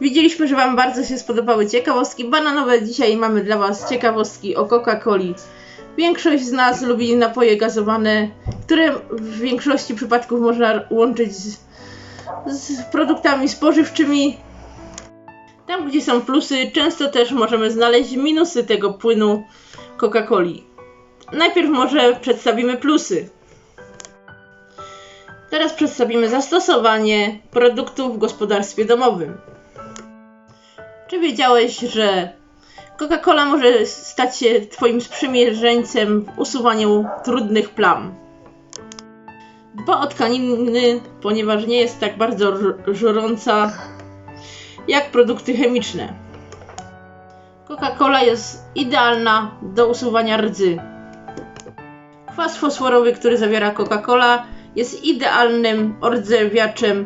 Widzieliśmy, że Wam bardzo się spodobały ciekawostki bananowe. Dzisiaj mamy dla Was ciekawostki o Coca-Coli. Większość z nas lubi napoje gazowane, które w większości przypadków można łączyć z, z produktami spożywczymi. Tam, gdzie są plusy, często też możemy znaleźć minusy tego płynu Coca-Coli. Najpierw może przedstawimy plusy. Teraz przedstawimy zastosowanie produktu w gospodarstwie domowym. Czy wiedziałeś, że Coca-Cola może stać się Twoim sprzymierzeńcem w usuwaniu trudnych plam? Dba o tkaniny, ponieważ nie jest tak bardzo żurąca jak produkty chemiczne. Coca-Cola jest idealna do usuwania rdzy. Kwas fosforowy, który zawiera Coca-Cola, jest idealnym ordzewiaczem,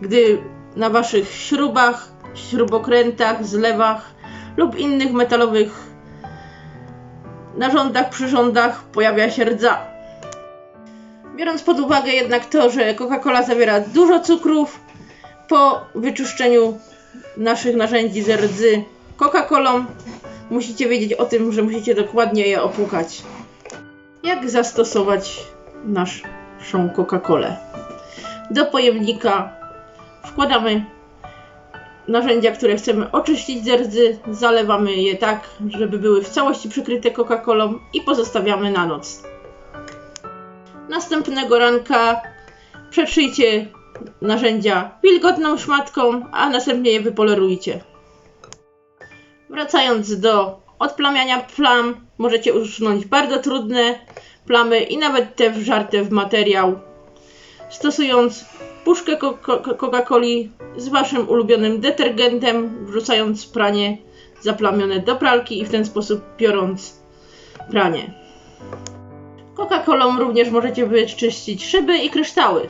gdy na waszych śrubach, śrubokrętach, zlewach lub innych metalowych narządach, przyrządach pojawia się rdza. Biorąc pod uwagę jednak to, że Coca-Cola zawiera dużo cukrów, po wyczyszczeniu naszych narzędzi ze rdzy Coca-Colą musicie wiedzieć o tym, że musicie dokładnie je opłukać. Jak zastosować naszą Coca-Colę? Do pojemnika wkładamy narzędzia, które chcemy oczyścić z rdzy, zalewamy je tak, żeby były w całości przykryte Coca-Colą i pozostawiamy na noc. Następnego ranka przetrzyjcie narzędzia wilgotną szmatką, a następnie je wypolerujcie. Wracając do odplamiania plam, możecie usunąć bardzo trudne plamy i nawet te wżarte w materiał, stosując puszkę Co- Co- Coca-Coli z waszym ulubionym detergentem, wrzucając pranie zaplamione do pralki i w ten sposób biorąc pranie. Coca-Colą również możecie wyczyścić szyby i kryształy.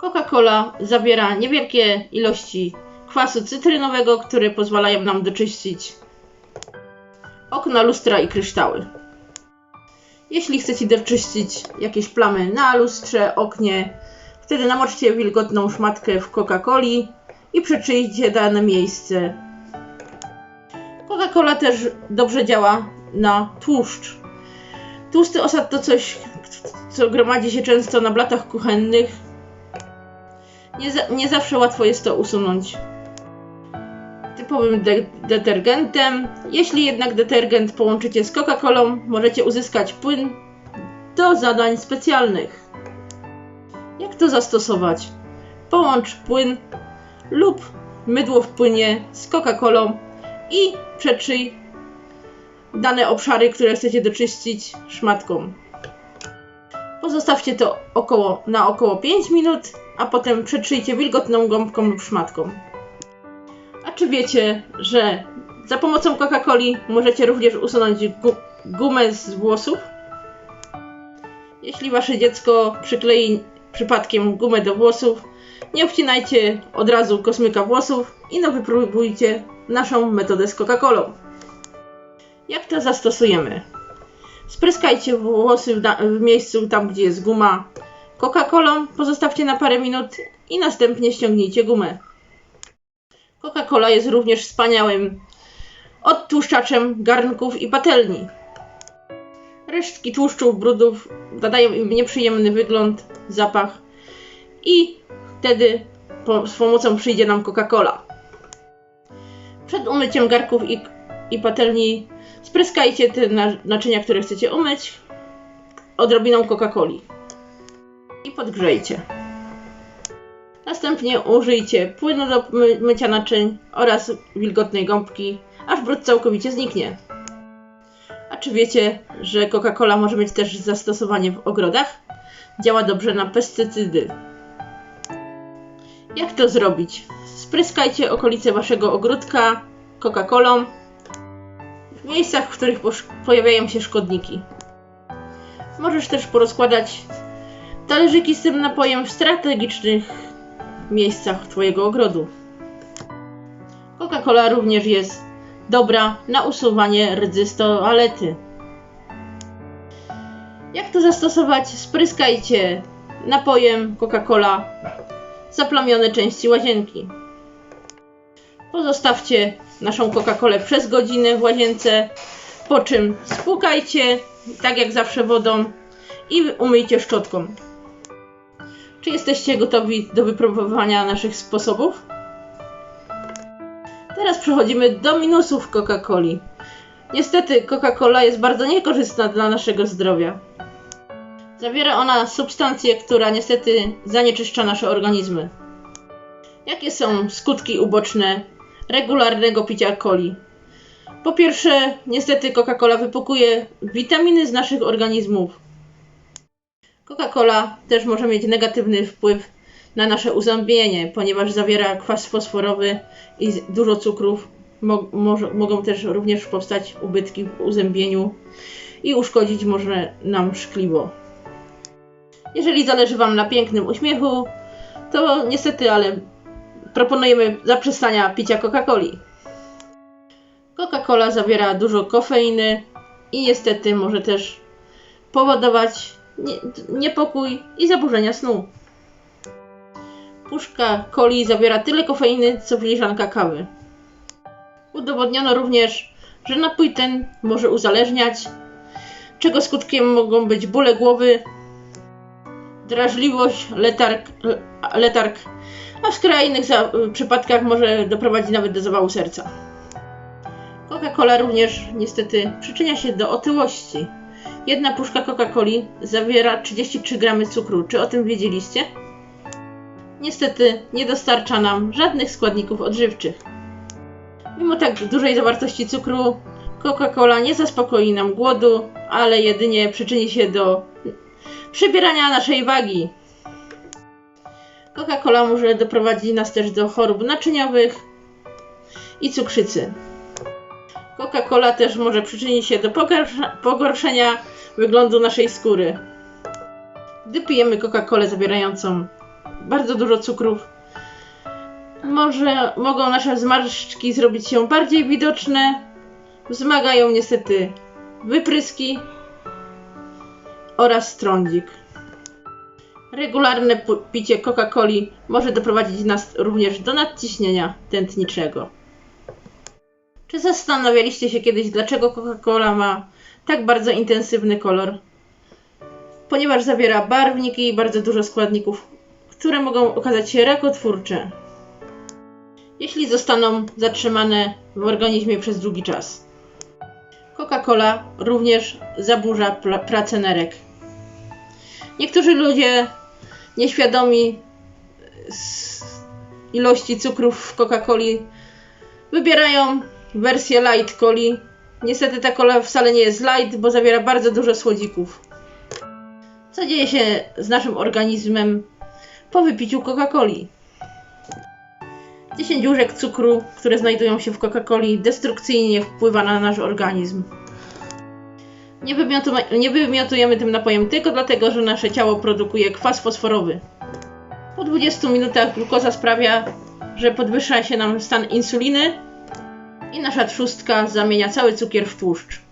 Coca-Cola zawiera niewielkie ilości kwasu cytrynowego, które pozwalają nam doczyścić okna, lustra i kryształy. Jeśli chcecie doczyścić jakieś plamy na lustrze, oknie, wtedy namoczcie wilgotną szmatkę w Coca-Coli i przeczyjcie dane miejsce. Coca-Cola też dobrze działa na tłuszcz. Tłusty osad to coś, co gromadzi się często na blatach kuchennych. Nie, za, nie zawsze łatwo jest to usunąć typowym de- detergentem. Jeśli jednak detergent połączycie z Coca-Colą, możecie uzyskać płyn do zadań specjalnych. Jak to zastosować? Połącz płyn lub mydło w płynie z Coca-Colą i przetrzyj dane obszary, które chcecie doczyścić szmatką. Pozostawcie to około, na około 5 minut, a potem przetrzyjcie wilgotną gąbką lub szmatką. Czy wiecie, że za pomocą Coca-Coli możecie również usunąć gu- gumę z włosów? Jeśli wasze dziecko przyklei przypadkiem gumę do włosów, nie obcinajcie od razu kosmyka włosów i no wypróbujcie naszą metodę z Coca-Colą. Jak to zastosujemy? Spryskajcie włosy w, w miejscu tam, gdzie jest guma Coca-Colą, pozostawcie na parę minut i następnie ściągnijcie gumę. Coca-Cola jest również wspaniałym odtłuszczaczem garnków i patelni. Resztki tłuszczów, brudów nadają im nieprzyjemny wygląd, zapach i wtedy po, z pomocą przyjdzie nam Coca-Cola. Przed umyciem garków i, i patelni spryskajcie te na, naczynia, które chcecie umyć odrobiną Coca-Coli i podgrzejcie. Następnie użyjcie płynu do my mycia naczyń oraz wilgotnej gąbki, aż brud całkowicie zniknie. A czy wiecie, że Coca-Cola może mieć też zastosowanie w ogrodach? Działa dobrze na pestycydy. Jak to zrobić? Spryskajcie okolice waszego ogródka Coca-Colą w miejscach, w których pojawiają się szkodniki. Możesz też porozkładać talerzyki z tym napojem w strategicznych miejscach Twojego ogrodu. Coca-Cola również jest dobra na usuwanie rdzy z toalety. Jak to zastosować? Spryskajcie napojem Coca-Cola zaplamione części łazienki. Pozostawcie naszą Coca-Colę przez godzinę w łazience, po czym spłukajcie, tak jak zawsze wodą i umyjcie szczotką. Czy jesteście gotowi do wypróbowania naszych sposobów? Teraz przechodzimy do minusów Coca-Coli. Niestety Coca-Cola jest bardzo niekorzystna dla naszego zdrowia. Zawiera ona substancję, która niestety zanieczyszcza nasze organizmy. Jakie są skutki uboczne regularnego picia coli? Po pierwsze, niestety Coca-Cola wypukuje witaminy z naszych organizmów. Coca-Cola też może mieć negatywny wpływ na nasze uzębienie, ponieważ zawiera kwas fosforowy i dużo cukrów. Mo- mogą też również powstać ubytki w uzębieniu i uszkodzić może nam szkliwo. Jeżeli zależy Wam na pięknym uśmiechu, to niestety, ale proponujemy zaprzestania picia Coca-Coli. Coca-Cola zawiera dużo kofeiny i niestety może też powodować niepokój i zaburzenia snu. Puszka coli zawiera tyle kofeiny, co filiżanka kawy. Udowodniono również, że napój ten może uzależniać, czego skutkiem mogą być bóle głowy, drażliwość, letarg, letarg a w skrajnych przypadkach może doprowadzić nawet do zawału serca. Coca-Cola również niestety przyczynia się do otyłości. Jedna puszka Coca-Coli zawiera 33 gramy cukru. Czy o tym wiedzieliście? Niestety nie dostarcza nam żadnych składników odżywczych. Mimo tak dużej zawartości cukru, Coca-Cola nie zaspokoi nam głodu, ale jedynie przyczyni się do przybierania naszej wagi. Coca-Cola może doprowadzić nas też do chorób naczyniowych i cukrzycy. Coca-Cola też może przyczynić się do pogorszenia wyglądu naszej skóry. Gdy pijemy Coca-Colę zawierającą bardzo dużo cukrów, może mogą nasze zmarszczki zrobić się bardziej widoczne. Wzmagają niestety wypryski oraz trądzik. Regularne picie Coca-Coli może doprowadzić nas również do nadciśnienia tętniczego. Czy zastanawialiście się kiedyś, dlaczego Coca-Cola ma tak bardzo intensywny kolor? Ponieważ zawiera barwniki i bardzo dużo składników, które mogą okazać się rakotwórcze, jeśli zostaną zatrzymane w organizmie przez długi czas. Coca-Cola również zaburza pracę nerek. Niektórzy ludzie nieświadomi ilości cukrów w Coca-Coli wybierają wersję light coli. Niestety ta kola wcale nie jest light, bo zawiera bardzo dużo słodzików. Co dzieje się z naszym organizmem po wypiciu Coca-Coli? 10 łyżek cukru, które znajdują się w Coca-Coli, destrukcyjnie wpływa na nasz organizm. Nie, wymiotujemy, nie wymiotujemy tym napojem tylko dlatego, że nasze ciało produkuje kwas fosforowy. Po 20 minutach glukoza sprawia, że podwyższa się nam stan insuliny i nasza trzustka zamienia cały cukier w tłuszcz.